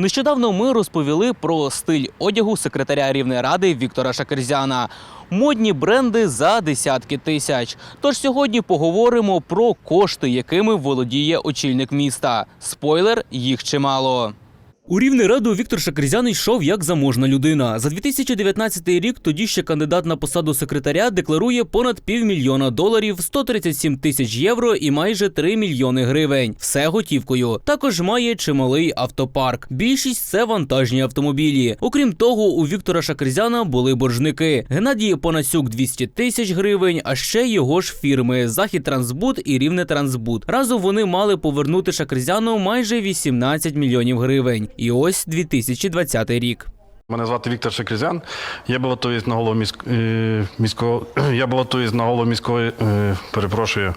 Нещодавно ми розповіли про стиль одягу секретаря рівної ради Віктора Шакерзяна. Модні бренди за десятки тисяч. Тож сьогодні поговоримо про кошти, якими володіє очільник міста. Спойлер, їх чимало. У Рівне раду Віктор Шакризян йшов як заможна людина. За 2019 рік тоді ще кандидат на посаду секретаря декларує понад півмільйона доларів, 137 тисяч євро і майже 3 мільйони гривень. Все готівкою. Також має чималий автопарк. Більшість це вантажні автомобілі. Окрім того, у Віктора Шакризяна були боржники. Геннадій Понасюк 200 тисяч гривень, а ще його ж фірми Захід Трансбуд і Рівне Трансбуд. Разом вони мали повернути Шакризяну майже 18 мільйонів гривень. І ось 2020 рік. Мене звати Віктор Шекрізян. Я балотуюсь на голову е, міського. Я балотуюсь на голову міської. е, Перепрошую.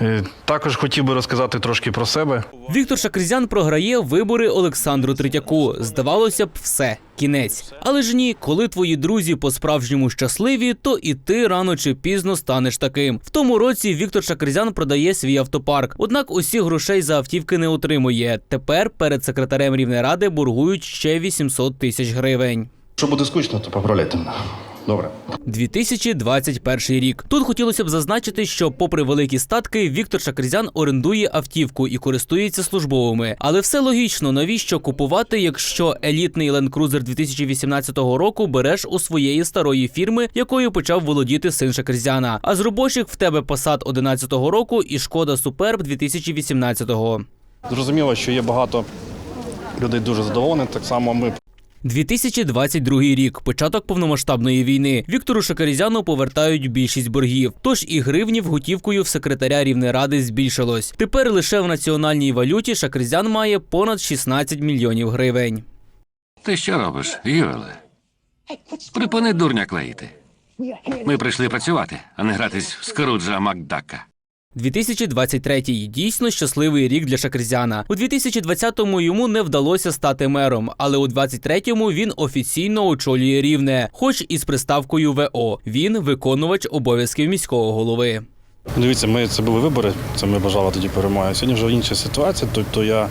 Е, Також хотів би розказати трошки про себе. Віктор Шакризян програє вибори Олександру Третяку. Здавалося б, все кінець. Але ж ні, коли твої друзі по-справжньому щасливі, то і ти рано чи пізно станеш таким. В тому році Віктор Шакризян продає свій автопарк. Однак усіх грошей за автівки не отримує. Тепер перед секретарем рівної ради боргують ще 800 тисяч гривень. Що буде скучно, то поправляйте мене. Добре. 2021 рік. Тут хотілося б зазначити, що, попри великі статки, Віктор Шакризян орендує автівку і користується службовими. Але все логічно, навіщо купувати, якщо елітний Land Cruiser 2018 року береш у своєї старої фірми, якою почав володіти син Шакризяна. А з робочих в тебе Passat 11 року і Шкода Superb 2018 Зрозуміло, що є багато людей дуже задоволені. Так само ми 2022 рік, початок повномасштабної війни. Віктору Шакарізяну повертають більшість боргів. Тож і гривнів готівкою в секретаря рівної ради збільшилось. Тепер лише в національній валюті Шакризян має понад 16 мільйонів гривень. Ти що робиш, Юреле? Припини дурня клеїти. Ми прийшли працювати, а не гратись в Скруджа Макдака. 2023 дійсно щасливий рік для Шакризяна. У 2020-му йому не вдалося стати мером, але у 23-му він офіційно очолює рівне, хоч і з приставкою ВО. Він виконувач обов'язків міського голови. Дивіться, ми це були вибори, це ми бажали тоді перемоги. Сьогодні вже інша ситуація. Тобто я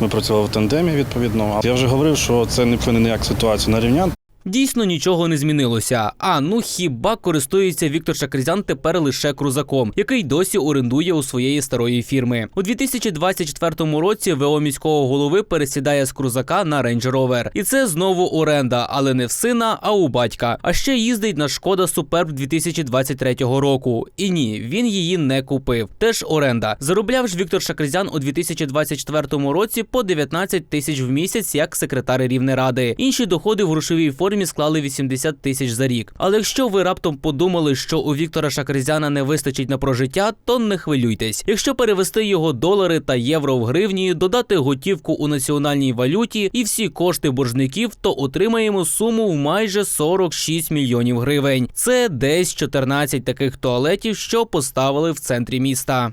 ми працювали в тандемі відповідно. Я вже говорив, що це не вплине ніяк ситуацію на рівнян. Дійсно нічого не змінилося. А ну хіба користується Віктор Шакризян тепер лише крузаком, який досі орендує у своєї старої фірми. У 2024 році ВО міського голови пересідає з крузака на Range Rover. І це знову оренда, але не в сина, а у батька. А ще їздить на шкода Superb 2023 року. І ні, він її не купив. Теж оренда. Заробляв ж Віктор Шакризян у 2024 році по 19 тисяч в місяць як секретар рівної ради. Інші доходи в грошовій формі склали 80 тисяч за рік. Але якщо ви раптом подумали, що у Віктора Шакризяна не вистачить на прожиття, то не хвилюйтесь. Якщо перевести його долари та євро в гривні, додати готівку у національній валюті і всі кошти боржників, то отримаємо суму в майже 46 мільйонів гривень. Це десь 14 таких туалетів, що поставили в центрі міста.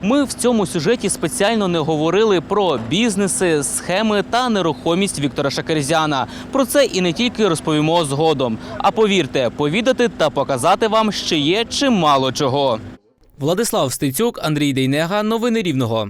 Ми в цьому сюжеті спеціально не говорили про бізнеси, схеми та нерухомість Віктора Шакерзяна. Про це і не тільки розповімо згодом. А повірте, повідати та показати вам ще є чимало чого. Владислав Стецюк, Андрій Дейнега. Новини Рівного.